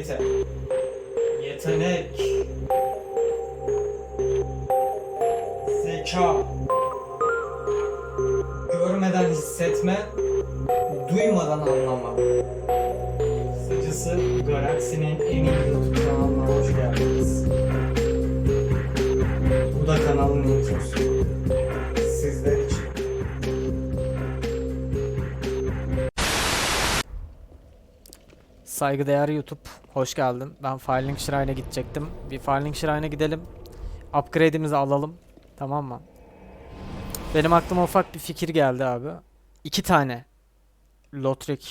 Kalite. Yetenek. Zeka. Görmeden hissetme, duymadan anlama. Kısacası galaksinin en iyi YouTube kanalına hoş geldiniz. Bu da kanalın introsu. Saygıdeğer YouTube, hoş geldin. Ben Filing Shrine'e gidecektim. Bir Filing Shrine'e gidelim. Upgrade'imizi alalım. Tamam mı? Benim aklıma ufak bir fikir geldi abi. İki tane Lothric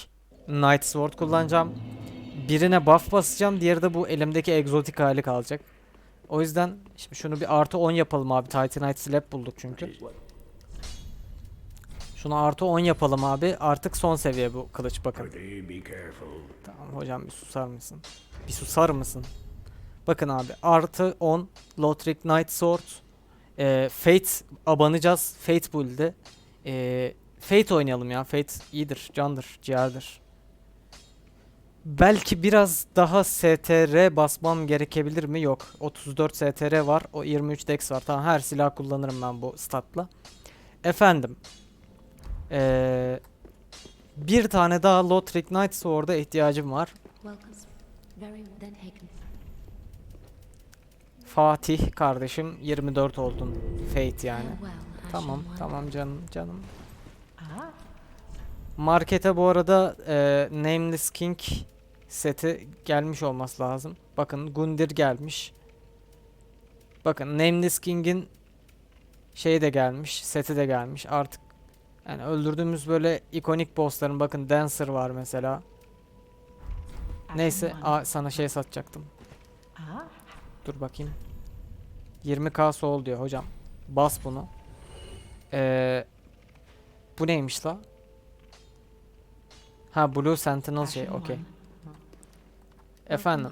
Night Sword kullanacağım. Birine buff basacağım, diğeri de bu elimdeki egzotik hali kalacak. O yüzden şimdi şunu bir artı 10 yapalım abi. Titanite Slab bulduk çünkü. Şunu artı 10 yapalım abi. Artık son seviye bu kılıç bakın. Tamam hocam bir susar mısın? Bir susar mısın? Bakın abi artı 10 Lothric Knight Sword ee, Fate abanacağız. Fate build'i. Ee, Fate oynayalım ya. Fate iyidir, candır, ciğerdir. Belki biraz daha STR basmam gerekebilir mi? Yok. 34 STR var. O 23 dex var. Tamam her silah kullanırım ben bu statla. Efendim. Ee, bir tane daha Lothric Knight Sword'a ihtiyacım var. Fatih kardeşim 24 oldun. Fate yani. Tamam tamam canım canım. Markete bu arada e, Nameless King seti gelmiş olması lazım. Bakın Gundir gelmiş. Bakın Nameless King'in şeyi de gelmiş, seti de gelmiş. Artık yani öldürdüğümüz böyle ikonik bossların bakın Dancer var mesela. Neyse aa, sana şey satacaktım. Dur bakayım. 20k sol diyor hocam. Bas bunu. Ee, bu neymiş la? Ha Blue Sentinel şey okey. Efendim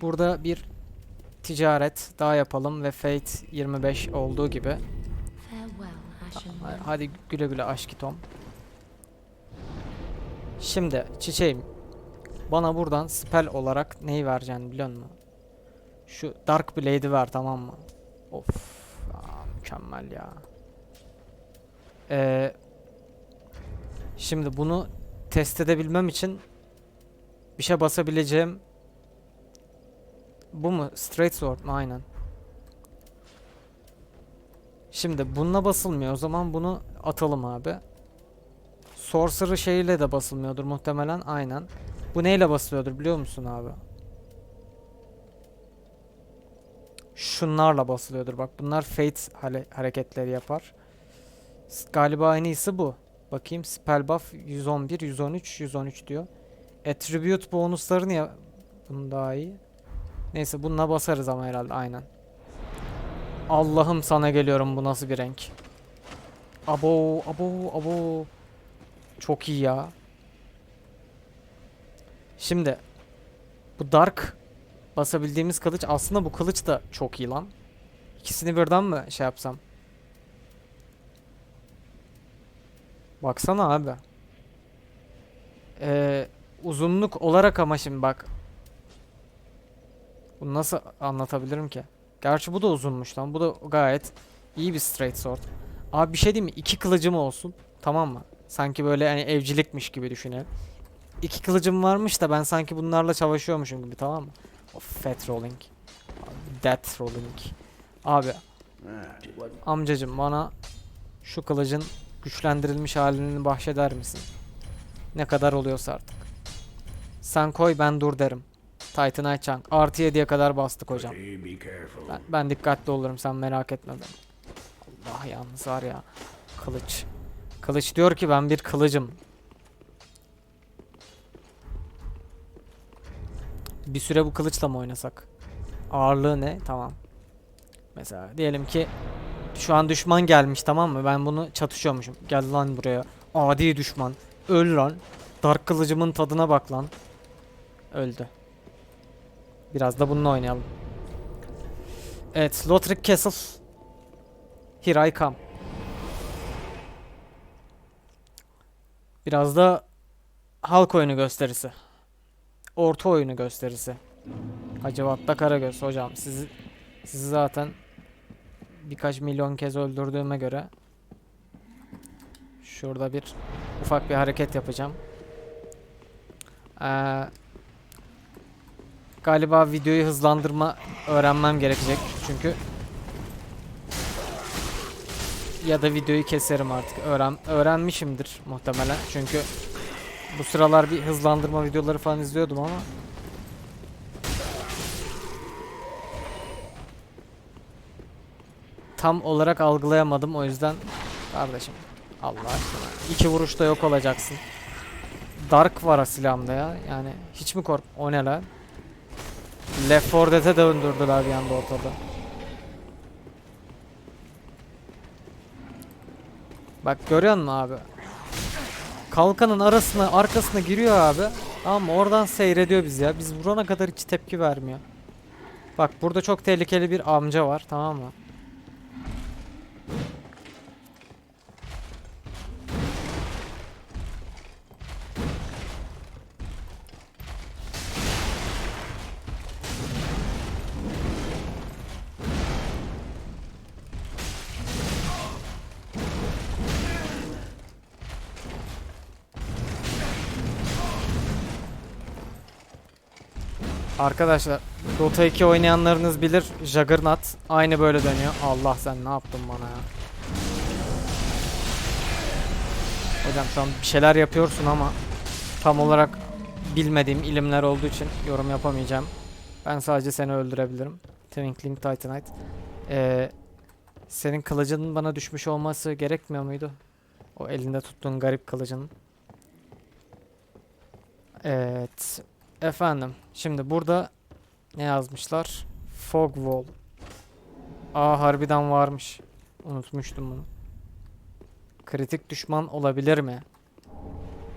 burada bir ticaret daha yapalım ve Fate 25 olduğu gibi. Hadi güle güle aşkitom. Şimdi çiçeğim bana buradan spell olarak neyi vereceksin biliyor musun? Şu Dark Blade'i ver tamam mı? Of aa, mükemmel ya. Ee, şimdi bunu test edebilmem için bir şey basabileceğim bu mu? Straight Sword mu? Aynen. Şimdi bununla basılmıyor. O zaman bunu atalım abi. Sorcerer şeyiyle de basılmıyordur muhtemelen. Aynen. Bu neyle basılıyordur biliyor musun abi? Şunlarla basılıyordur. Bak bunlar Fate hareketleri yapar. Galiba en iyisi bu. Bakayım spell buff 111, 113, 113 diyor. Attribute bonusları niye bunun daha iyi? Neyse bununla basarız ama herhalde aynen. Allah'ım sana geliyorum bu nasıl bir renk. Abo abo abo. Çok iyi ya. Şimdi bu dark basabildiğimiz kılıç aslında bu kılıç da çok iyi lan. İkisini birden mi şey yapsam? Baksana abi. Ee, uzunluk olarak ama şimdi bak. Bunu nasıl anlatabilirim ki? Gerçi bu da uzunmuş lan. Bu da gayet iyi bir straight sword. Abi bir şey diyeyim mi? İki kılıcım olsun. Tamam mı? Sanki böyle hani evcilikmiş gibi düşünelim. İki kılıcım varmış da ben sanki bunlarla savaşıyormuşum gibi tamam mı? Of fat rolling. Death rolling. Abi amcacım bana şu kılıcın güçlendirilmiş halini bahşeder misin? Ne kadar oluyorsa artık. Sen koy ben dur derim. Titanite Chunk. Artı 7'ye kadar bastık hocam. Ben, ben dikkatli olurum sen merak etme ben. Allah yalnız var ya. Kılıç. Kılıç diyor ki ben bir kılıcım. Bir süre bu kılıçla mı oynasak? Ağırlığı ne? Tamam. Mesela diyelim ki şu an düşman gelmiş tamam mı? Ben bunu çatışıyormuşum. Gel lan buraya. Adi düşman. Öl lan. Dark kılıcımın tadına bak lan. Öldü. Biraz da bununla oynayalım. Evet, Lothric Castle. Here I come. Biraz da halk oyunu gösterisi. orta oyunu gösterisi. Hacivat'ta Karagöz hocam sizi sizi zaten birkaç milyon kez öldürdüğüme göre şurada bir ufak bir hareket yapacağım. Ee, galiba videoyu hızlandırma öğrenmem gerekecek çünkü ya da videoyu keserim artık. Öğren öğrenmişimdir muhtemelen. Çünkü bu sıralar bir hızlandırma videoları falan izliyordum ama tam olarak algılayamadım o yüzden kardeşim Allah aşkına iki vuruşta yok olacaksın. Dark var silahımda ya. Yani hiç mi kork? O ne lan? Left 4 Dead'e döndürdüler bir anda ortada. Bak görüyor musun abi? Kalkanın arasına arkasına giriyor abi. Tamam mı? Oradan seyrediyor bizi ya. Biz vurana kadar hiç tepki vermiyor. Bak burada çok tehlikeli bir amca var tamam mı? Arkadaşlar Dota 2 oynayanlarınız bilir Juggernaut aynı böyle dönüyor. Allah sen ne yaptın bana ya. Hocam şu an bir şeyler yapıyorsun ama tam olarak bilmediğim ilimler olduğu için yorum yapamayacağım. Ben sadece seni öldürebilirim. Twinkling Titanite. Ee, senin kılıcının bana düşmüş olması gerekmiyor muydu? O elinde tuttuğun garip kılıcının. Evet. Efendim, şimdi burada ne yazmışlar? Fog Wall. Aa harbiden varmış. Unutmuştum bunu. Kritik düşman olabilir mi?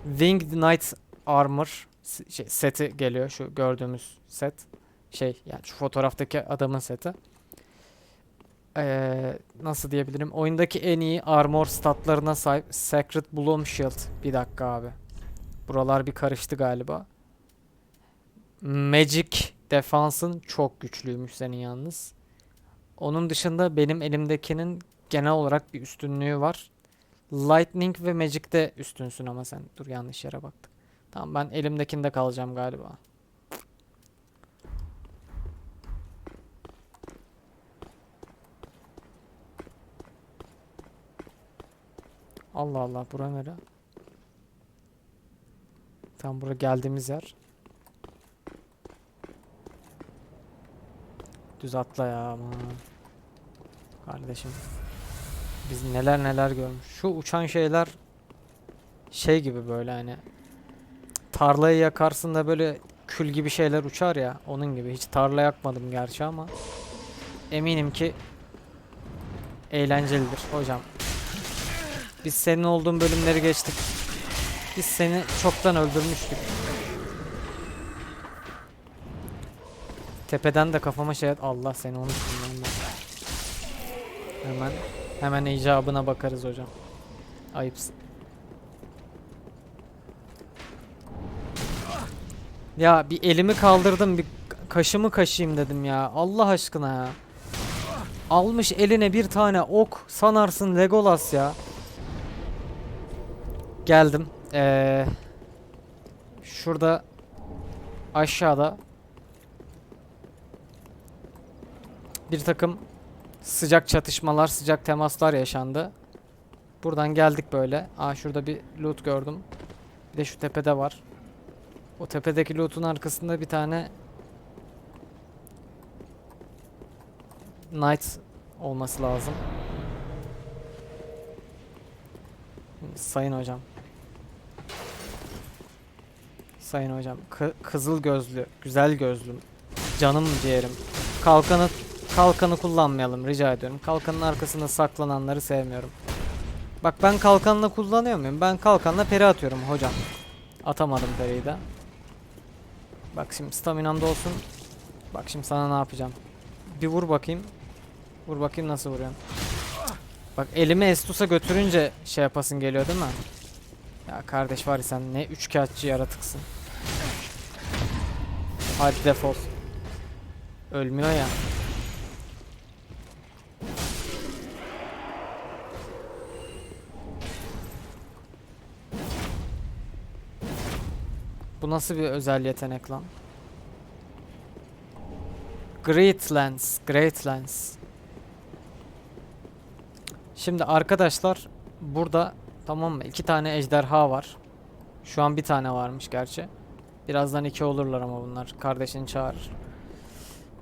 Winged Knight Armor şey, seti geliyor. Şu gördüğümüz set. Şey yani şu fotoğraftaki adamın seti. Ee, nasıl diyebilirim? Oyundaki en iyi armor statlarına sahip Sacred Bloom Shield. Bir dakika abi. Buralar bir karıştı galiba. Magic defansın çok güçlüymüş senin yalnız. Onun dışında benim elimdekinin genel olarak bir üstünlüğü var. Lightning ve Magic'te üstünsün ama sen. Dur yanlış yere baktık. Tamam ben elimdekinde kalacağım galiba. Allah Allah bura nere? Tam bura geldiğimiz yer. Düz atla ya aman. Kardeşim. Biz neler neler görmüş. Şu uçan şeyler şey gibi böyle hani tarlayı yakarsın da böyle kül gibi şeyler uçar ya onun gibi. Hiç tarla yakmadım gerçi ama eminim ki eğlencelidir hocam. Biz senin olduğun bölümleri geçtik. Biz seni çoktan öldürmüştük. Tepeden de kafama şey. Allah seni ben. Hemen hemen icabına bakarız hocam. Ayıpsın. Ya bir elimi kaldırdım bir kaşımı kaşıyım dedim ya. Allah aşkına ya. Almış eline bir tane ok sanarsın Legolas ya. Geldim. Ee, şurada aşağıda bir takım sıcak çatışmalar, sıcak temaslar yaşandı. Buradan geldik böyle. Aa şurada bir loot gördüm. Bir de şu tepede var. O tepedeki loot'un arkasında bir tane Knight olması lazım. Sayın hocam. Sayın hocam. kı- kızıl gözlü, güzel gözlüm. Canım ciğerim. Kalkanı kalkanı kullanmayalım rica ediyorum. Kalkanın arkasında saklananları sevmiyorum. Bak ben kalkanla kullanıyor muyum? Ben kalkanla peri atıyorum hocam. Atamadım periyi de. Bak şimdi staminamda olsun. Bak şimdi sana ne yapacağım. Bir vur bakayım. Vur bakayım nasıl vuruyorsun. Bak elimi Estus'a götürünce şey yapasın geliyor değil mi? Ya kardeş var ya sen ne üçkağıtçı yaratıksın. Hadi defol. Ölmüyor ya. Bu nasıl bir özel yetenek lan? Great Lens, Great Lens. Şimdi arkadaşlar burada tamam mı? İki tane ejderha var. Şu an bir tane varmış gerçi. Birazdan iki olurlar ama bunlar. Kardeşini çağırır.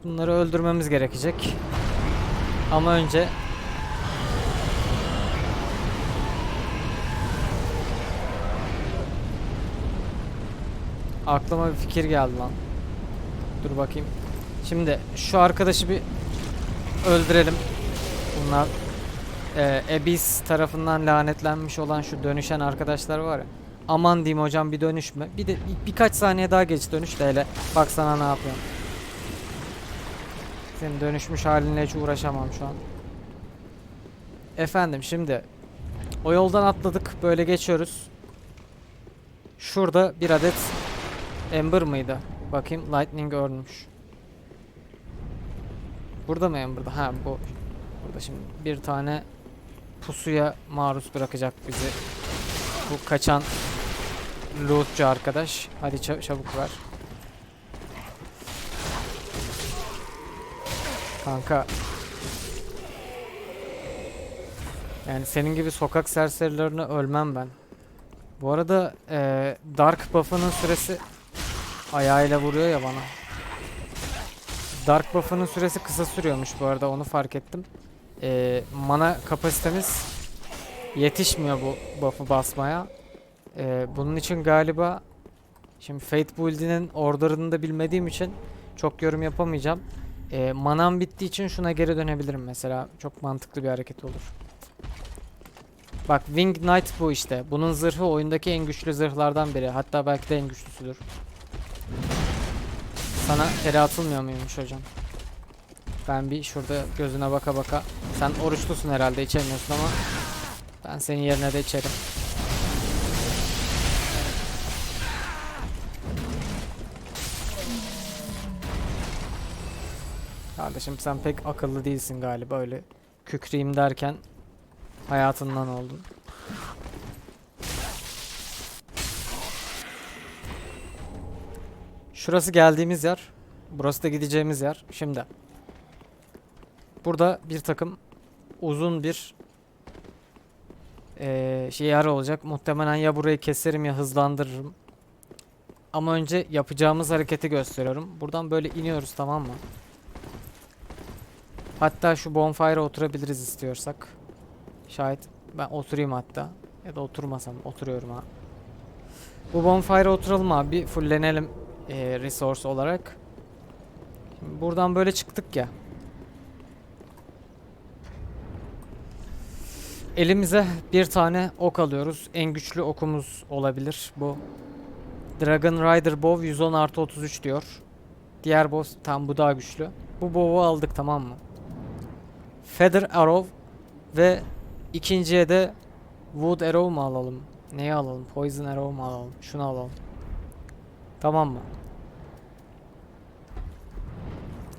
Bunları öldürmemiz gerekecek. Ama önce aklıma bir fikir geldi lan. Dur bakayım. Şimdi şu arkadaşı bir öldürelim. Bunlar e, Abyss tarafından lanetlenmiş olan şu dönüşen arkadaşlar var ya. Aman diyeyim hocam bir dönüşme. Bir de bir- birkaç saniye daha geç dönüş de hele. Baksana ne yapıyorum. Senin dönüşmüş halinle hiç uğraşamam şu an. Efendim şimdi o yoldan atladık. Böyle geçiyoruz. Şurada bir adet Ember mıydı? Bakayım Lightning ölmüş. Burada mı Ember'da? Ha bu. Burada şimdi bir tane pusuya maruz bırakacak bizi. Bu kaçan lootçu arkadaş. Hadi ça- çabuk ver. Kanka. Yani senin gibi sokak serserilerine ölmem ben. Bu arada eee, Dark buff'ının süresi ayağıyla vuruyor ya bana. Dark buff'ının süresi kısa sürüyormuş bu arada onu fark ettim. Eee, mana kapasitemiz yetişmiyor bu buff'ı basmaya. Eee, bunun için galiba şimdi Fate Build'inin order'ını da bilmediğim için çok yorum yapamayacağım. Eee manam bittiği için şuna geri dönebilirim mesela. Çok mantıklı bir hareket olur. Bak Wing Knight bu işte. Bunun zırhı oyundaki en güçlü zırhlardan biri. Hatta belki de en güçlüsüdür. Sana tere atılmıyor muymuş hocam? Ben bir şurada gözüne baka baka. Sen oruçlusun herhalde içemiyorsun ama ben senin yerine de içerim. Kardeşim sen pek akıllı değilsin galiba öyle kükreyim derken hayatından oldun. Şurası geldiğimiz yer. Burası da gideceğimiz yer. Şimdi. Burada bir takım uzun bir eee şey yer olacak. Muhtemelen ya burayı keserim ya hızlandırırım. Ama önce yapacağımız hareketi gösteriyorum. Buradan böyle iniyoruz tamam mı? Hatta şu bonfire'a oturabiliriz istiyorsak. Şayet ben oturayım hatta. Ya da oturmasam oturuyorum ha. Bu bonfire'a oturalım abi. bir Eee resource olarak. Şimdi buradan böyle çıktık ya. Elimize bir tane ok alıyoruz. En güçlü okumuz olabilir bu. Dragon Rider Bow 110 artı 33 diyor. Diğer boss tam bu daha güçlü. Bu bow'u aldık tamam mı? Feather Arrow ve ikinciye de Wood Arrow mu alalım? Neyi alalım? Poison Arrow mu alalım? Şunu alalım. Tamam mı?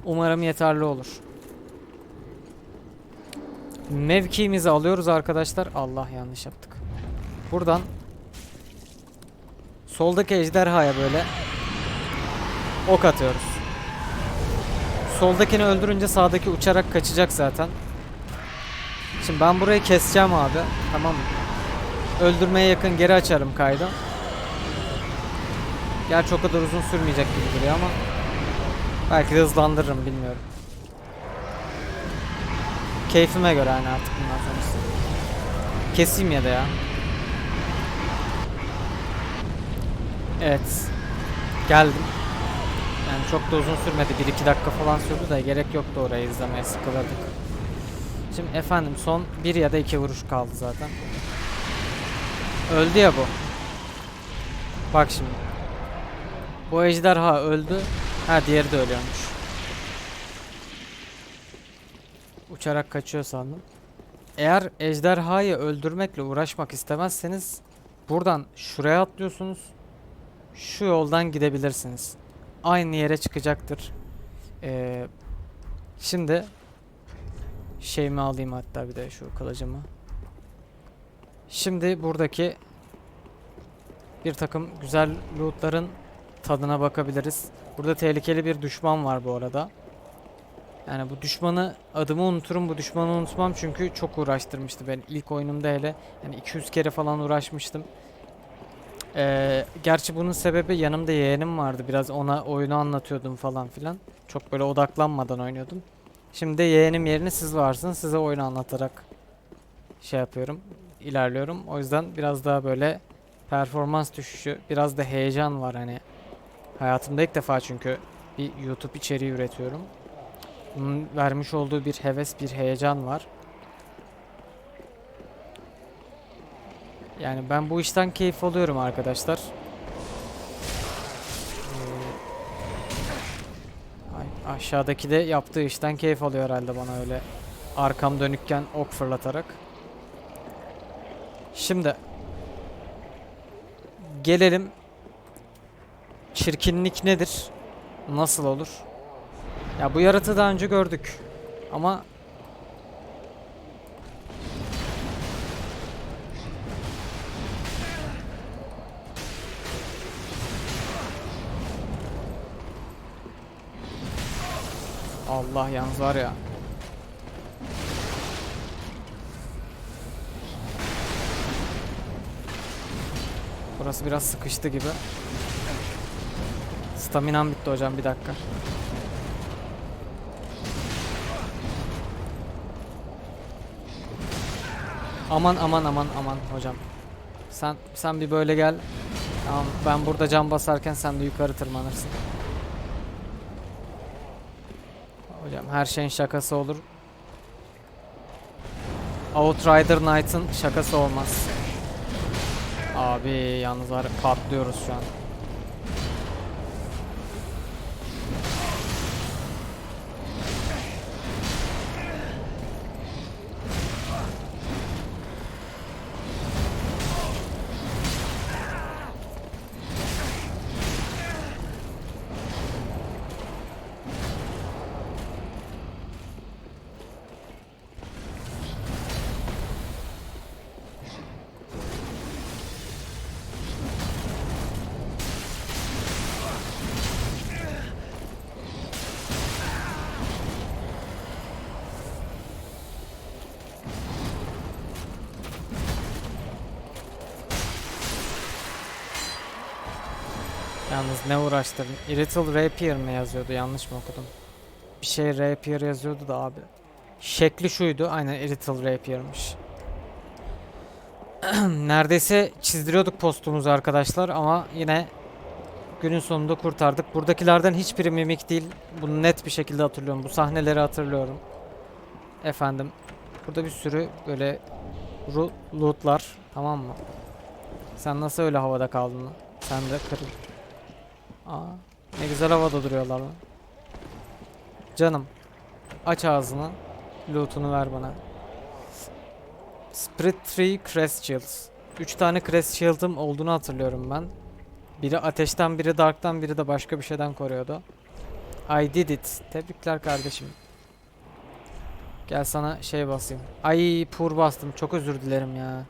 Umarım yeterli olur. Mevkiimizi alıyoruz arkadaşlar. Allah yanlış yaptık. Buradan soldaki ejderhaya böyle ok atıyoruz. Soldakini öldürünce sağdaki uçarak kaçacak zaten. Şimdi ben burayı keseceğim abi. Tamam mı? Öldürmeye yakın geri açarım kaydı. Gerçi o kadar uzun sürmeyecek gibi duruyor ama belki de hızlandırırım bilmiyorum. Keyfime göre hani artık bundan sonrası. Keseyim ya da ya. Evet. Geldim. Yani çok da uzun sürmedi. 1-2 dakika falan sürdü de gerek yoktu orayı izlemeye sıkılırdık. Şimdi efendim son 1 ya da 2 vuruş kaldı zaten. Öldü ya bu. Bak şimdi. Bu ejderha öldü. Ha diğeri de ölüyormuş. Uçarak kaçıyor sandım. Eğer ejderhayı öldürmekle uğraşmak istemezseniz buradan şuraya atlıyorsunuz. Şu yoldan gidebilirsiniz. aynı yere çıkacaktır. Ee, şimdi şeyimi alayım hatta bir de şu kılıcımı. Şimdi buradaki bir takım güzel lootların tadına bakabiliriz. Burada tehlikeli bir düşman var bu arada. Yani bu düşmanı adımı unuturum bu düşmanı unutmam çünkü çok uğraştırmıştı beni ilk oyunumda hele yani 200 kere falan uğraşmıştım. Ee, gerçi bunun sebebi yanımda yeğenim vardı biraz ona oyunu anlatıyordum falan filan. Çok böyle odaklanmadan oynuyordum. Şimdi de yeğenim yerine siz varsınız size oyunu anlatarak şey yapıyorum ilerliyorum. O yüzden biraz daha böyle performans düşüşü biraz da heyecan var hani. Hayatımda ilk defa çünkü bir YouTube içeriği üretiyorum. Bunun vermiş olduğu bir heves, bir heyecan var. Yani ben bu işten keyif alıyorum arkadaşlar. Ee, aşağıdaki de yaptığı işten keyif alıyor herhalde bana öyle arkam dönükken ok fırlatarak. Şimdi gelelim çirkinlik nedir? Nasıl olur? Ya bu yaratığı daha önce gördük. Ama Allah yalnız var ya. Burası biraz sıkıştı gibi. Staminam bitti hocam bir dakika. Aman aman aman aman hocam. Sen sen bir böyle gel. Tamam ben burada cam basarken sen de yukarı tırmanırsın. Hocam her şeyin şakası olur. Outrider Knight'ın şakası olmaz. Abi yalnız var patlıyoruz şu an. Yalnız ne uğraştırdım. Irritable Rapier mi yazıyordu? Yanlış mı okudum? Bir şey Rapier yazıyordu da abi. Şekli şuydu. Aynen Irritable Rapier'mış. Neredeyse çizdiriyorduk postumuzu arkadaşlar ama yine günün sonunda kurtardık. Buradakilerden hiçbiri mimik değil. Bunu net bir şekilde hatırlıyorum. Bu sahneleri hatırlıyorum. Efendim. Burada bir sürü böyle lootlar. Tamam mı? Sen nasıl öyle havada kaldın? Sen de kırıl. Aa, ne güzel havada duruyorlar lan. Canım. Aç ağzını. Loot'unu ver bana. Spirit Tree Crest Shields. 3 tane Crest Shield'ım olduğunu hatırlıyorum ben. Biri ateşten, biri dark'tan, biri de başka bir şeyden koruyordu. I did it. Tebrikler kardeşim. Gel sana şey basayım. Ay pur bastım. Çok özür dilerim ya.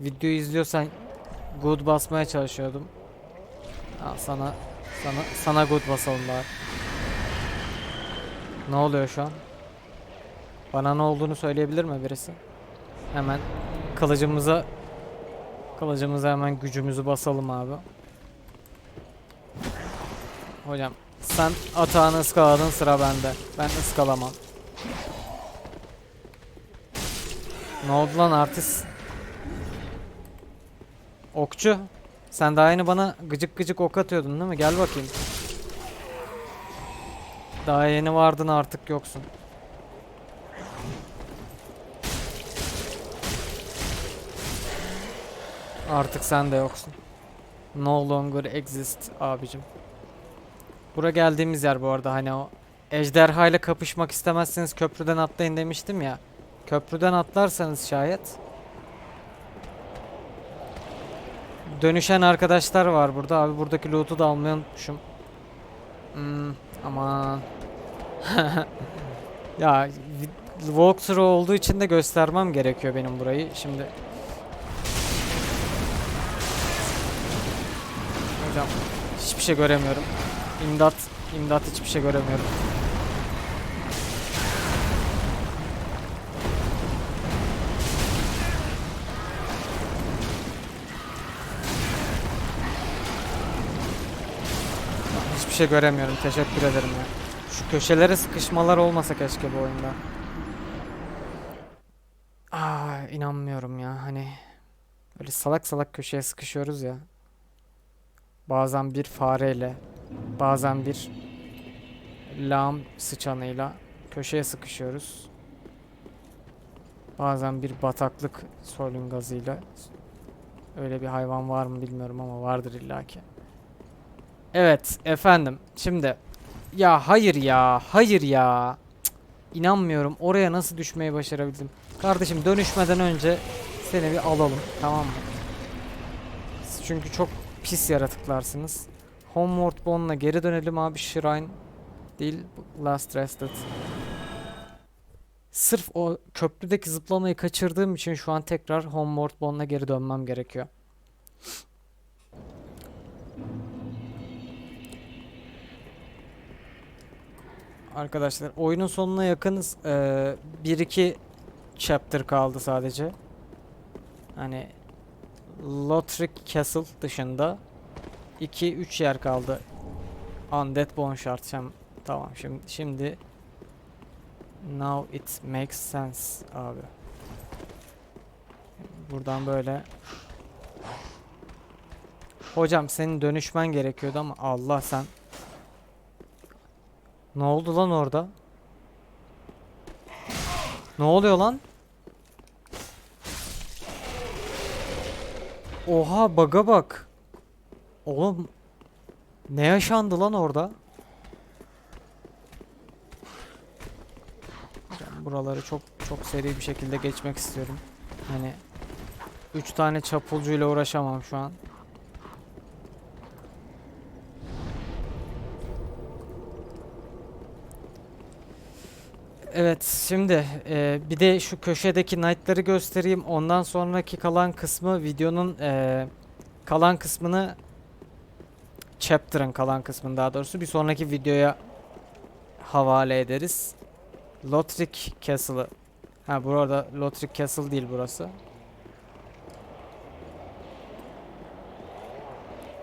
Videoyu izliyorsan good basmaya çalışıyordum. Al sana sana sana good basalım bari. Ne oluyor şu an? Bana ne olduğunu söyleyebilir mi birisi? Hemen kılıcımıza kılıcımıza hemen gücümüzü basalım abi. Hocam sen atağını ıskaladın sıra bende. Ben ıskalamam. Ne oldu lan artist? Okçu. Sen daha yeni bana gıcık gıcık ok atıyordun değil mi? Gel bakayım. Daha yeni vardın artık yoksun. Artık sen de yoksun. No longer exist abicim. Bura geldiğimiz yer bu arada hani o ejderha ile kapışmak istemezseniz köprüden atlayın demiştim ya. Köprüden atlarsanız şayet dönüşen arkadaşlar var burada. Abi buradaki loot'u da almayı unutmuşum. Hmm, aman. ya walkthrough olduğu için de göstermem gerekiyor benim burayı. Şimdi Hocam hiçbir şey göremiyorum. İmdat, imdat hiçbir şey göremiyorum. Şey göremiyorum. Teşekkür ederim ya. Şu köşelere sıkışmalar olmasa keşke bu oyunda. Aa inanmıyorum ya hani böyle salak salak köşeye sıkışıyoruz ya. Bazen bir fareyle, bazen bir lağım sıçanıyla köşeye sıkışıyoruz. Bazen bir bataklık solun gazıyla. Öyle bir hayvan var mı bilmiyorum ama vardır illaki. Evet efendim. Şimdi ya hayır ya, hayır ya. Cık, İnanmıyorum. Oraya nasıl düşmeyi başarabildim? Kardeşim dönüşmeden önce seni bir alalım, tamam mı? Siz Çünkü çok pis yaratıklarsınız. Homeward Bourne'la geri dönelim abi Shrine değil Last Rested. Sırf o köprüdeki zıplamayı kaçırdığım için şu an tekrar Homeward Bourne'la geri dönmem gerekiyor. Arkadaşlar oyunun sonuna yakınız. Ee, 1-2 chapter kaldı sadece. Hani Lothric Castle dışında 2-3 yer kaldı. Undead Bone Shard. Hem- Tamam şimdi şimdi Now it makes sense abi. Buradan böyle Hocam senin dönüşmen gerekiyordu ama Allah sen Ne oldu lan orada? Ne oluyor lan? Oha baga bak. Oğlum ne yaşandı lan orada? Ben buraları çok çok seri bir şekilde geçmek istiyorum. Hani 3 tane çapulcuyla uğraşamam şu an. Evet şimdi e, bir de şu köşedeki knight'ları göstereyim. Ondan sonraki kalan kısmı videonun e, kalan kısmını chapter'ın kalan kısmını daha doğrusu bir sonraki videoya havale ederiz. Lothric Castle'ı Ha burada Lothric Castle değil burası.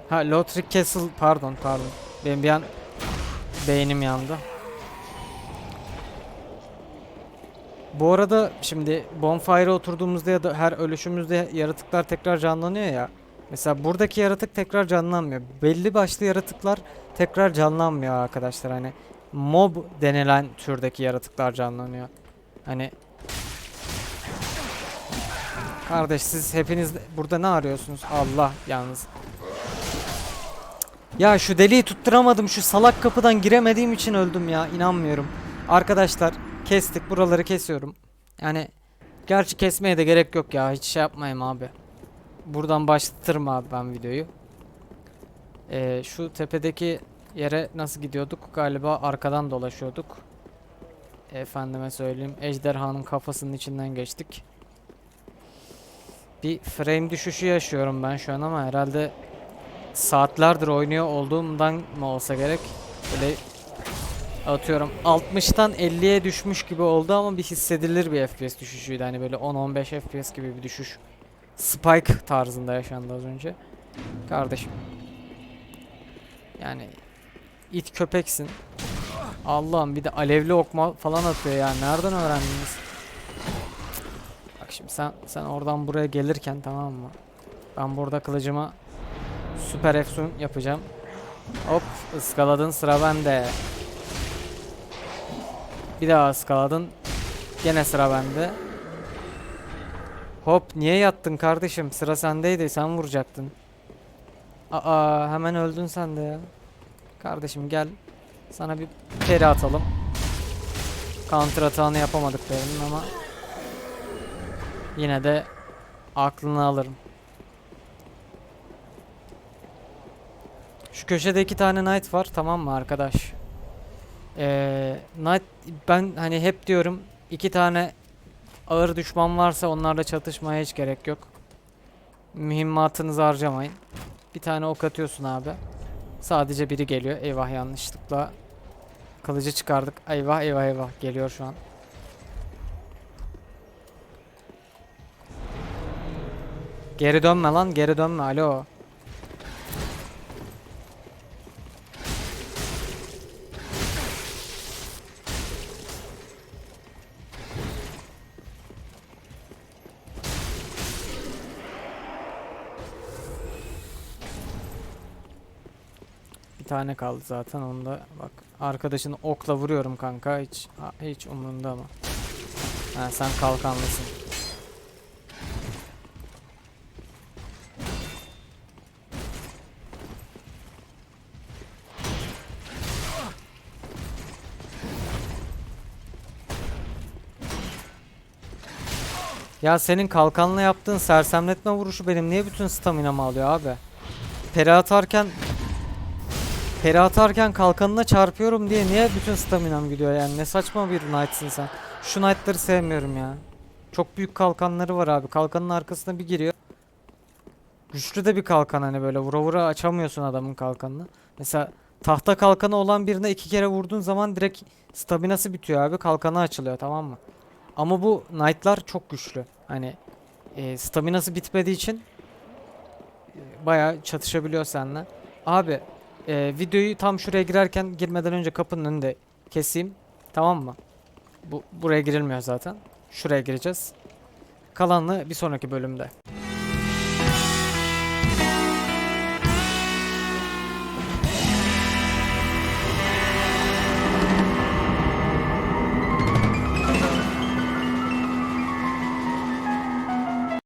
Ha Lothric Castle pardon pardon. Benim bir an beynim yandı. Bu arada şimdi bonfire'a oturduğumuzda ya da her ölüşümüzde yaratıklar tekrar canlanıyor ya. Mesela buradaki yaratık tekrar canlanmıyor. Belli başlı yaratıklar tekrar canlanmıyor arkadaşlar. Hani mob denilen türdeki yaratıklar canlanıyor. Hani Kardeş siz hepiniz burada ne arıyorsunuz? Allah yalnız. Ya şu deliği tutturamadım. Şu salak kapıdan giremediğim için öldüm ya. İnanmıyorum. Arkadaşlar kestik. Buraları kesiyorum. Yani gerçi kesmeye de gerek yok ya. Hiç şey yapmayayım abi. Buradan başlatırım abi ben videoyu. Ee, şu tepedeki yere nasıl gidiyorduk? Galiba arkadan dolaşıyorduk. Efendime söyleyeyim. Ejderhanın kafasının içinden geçtik. Bir frame düşüşü yaşıyorum ben şu an ama herhalde saatlerdir oynuyor olduğumdan mı olsa gerek. Böyle atıyorum 60'tan 50'ye düşmüş gibi oldu ama bir hissedilir bir FPS düşüşüydü. Hani böyle 10-15 FPS gibi bir düşüş. Spike tarzında yaşandı az önce. Kardeşim. Yani it köpeksin. Allah'ım bir de alevli okma falan atıyor ya. Nereden öğrendiniz? Bak şimdi sen sen oradan buraya gelirken tamam mı? Ben burada kılıcıma süper efsun yapacağım. Hop ıskaladın sıra bende. Bir daha ıskaladın. Gene sıra bende. Hop niye yattın kardeşim? Sıra sendeydi sen vuracaktın. Aa hemen öldün sen de ya. Kardeşim gel. Sana bir peri atalım. Counter atağını yapamadık benim ama yine de aklını alırım. Şu köşede iki tane knight var tamam mı arkadaş? Ee, knight ben hani hep diyorum iki tane ağır düşman varsa onlarla çatışmaya hiç gerek yok. Mühimmatınızı harcamayın. Bir tane ok atıyorsun abi. Sadece biri geliyor. Eyvah yanlışlıkla kılıcı çıkardık. Eyvah eyvah eyvah geliyor şu an. Geri dönme lan geri dönme alo. Tane kaldı zaten onda bak arkadaşını okla vuruyorum kanka hiç hiç umurunda mı? Ha, sen kalkanlısın. Ya senin kalkanla yaptığın sersemletme vuruşu benim niye bütün staminamı alıyor abi? Peri atarken Peri atarken kalkanına çarpıyorum diye niye bütün staminam gidiyor yani ne saçma bir knight'sın sen. Şu knight'ları sevmiyorum ya. Çok büyük kalkanları var abi. Kalkanın arkasına bir giriyor. Güçlü de bir kalkan hani böyle vura vura açamıyorsun adamın kalkanını. Mesela tahta kalkanı olan birine iki kere vurduğun zaman direkt staminası bitiyor abi. Kalkanı açılıyor tamam mı? Ama bu knight'lar çok güçlü. Hani e, staminası bitmediği için e, bayağı çatışabiliyor seninle. Abi e, videoyu tam şuraya girerken girmeden önce kapının önünde keseyim. Tamam mı? Bu buraya girilmiyor zaten. Şuraya gireceğiz. Kalanını bir sonraki bölümde.